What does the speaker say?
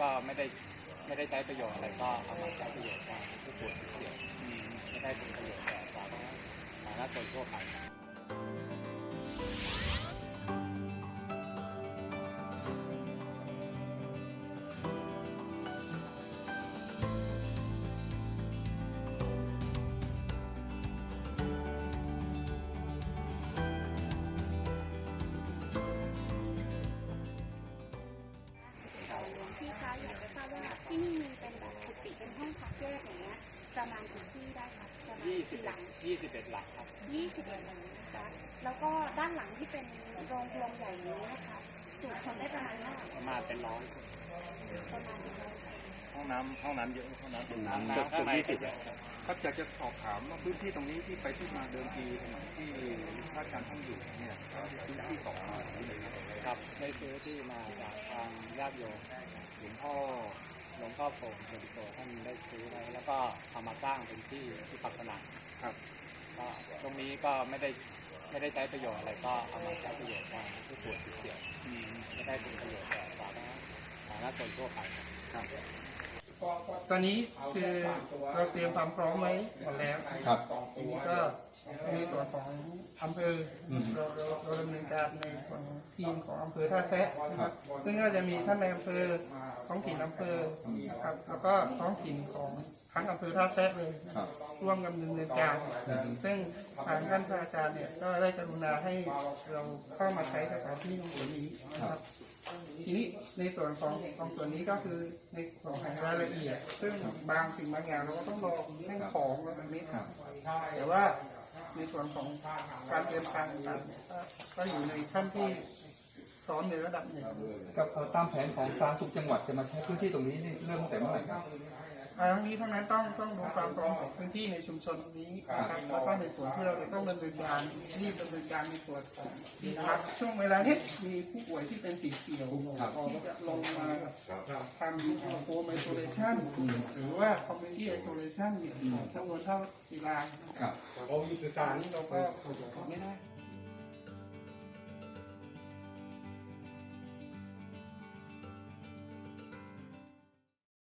ก็ไม่ได้ไม่ได้ใช้ประโยชน์อะไรก็เอามาใช้ประโยชน์ได้ ยี่สิบเอ็ดหลักครับยี่สิบเอ็ดหลังนะคะแล้วก็ด้านหลังที่เป็นโรงรวมใหญ่นี้นะคะจุคนได้ประมาณเท่าไหร่ประมาณเป็นร้อยประมาณกี่ร้อยคนห้องน้ำห้องน้ำเยอะห้องน้ำเป็นน้ำน้ำน้ำข้างในก็เยอะครับอยากจะสอบถามว่าพื้นที่ตรงนี้ที่ไปที่มาเดิมทีสมัยที่พระอาจารย์ท่านอยู่เนี่ยพื้นที่สองมาที่ไหนครับครับได้ซื้อที่มาจากทางญาติโยมหลวงพ่อหลวงพ่อโป่งเทโตท่านได้ซื้อไว้แล้วก็เอามาสร้างเป็นที่ที่ปักสนาม ครับ ก็ตรงนี้ก็ไม่ได้ไม่ได้ใช้ประโยชน์อะไรก็เอามาใช้ประโยชน์ได้ผู้ป่วยผู้เสียไม่ได้เป็นประโยชน์แก่สาธารณสาธารณชนทั่วไปครับตอนนี้คือเราเตรียมความพร้อมไว้หมดแล้วครับทีนี้ก็ในส่วนของอำเภออเราเราเราดำเนินการในส่วนของทีมของอำเภอท่าแซะนะครับซึ่งก็จะมีท่านในอำเภอท้องถิ่นอำเภอครับแล้วก็ท้องถิ่นของ ทั้งอำเภอท่าแซะเลยนะครับร่วมกันดำเนินการ ซึ่งทางท่านพระอาจารย์เนี่ยก็ได้กรุณาให้เราเข้ามาใช้สถานที่ตรงส่วนนี้นะครับ ทีนี้ในส่วนของของส่วนนี้ก็คือในส่วนของรายละเอียด ซึ่งบางสิ่งบางอย่างเราก็ต้องรอให้ของแล้วแบบนี้ครับแต่ว่าในส่วนของการเตรียมการต่างๆเนี่ยก็ก็อยู่ในขั้นที่พร้อมในระดับหนึ่งกับเอ่อตามแผนของสาธารณสุขจังหวัดจะมาใช้พื้นที่ตรงนี้นี่เริ่มตั้งแต่เมื่อไหร่ครับ ทั้งนี้ทั้งนั้นต้องต้องดูความพร้อมของพื้นที่ในชุมชนนี้นะครับแล้วก็ในส่วนที่เราจะต้องดำเนินการรีบดำเนินการในส่วนของที่พักช่วงเวลานี้มีผู้ป่วยที่เป็นสีเขียวที่จะลงมาทำโฮมไอโซเลชันหรือว่าคอมมิ n ตี้ไอโซเลชันจำนวนเท่ากี่รายครับโอ้ยสื่อสารนี้เราก็ไม่ได้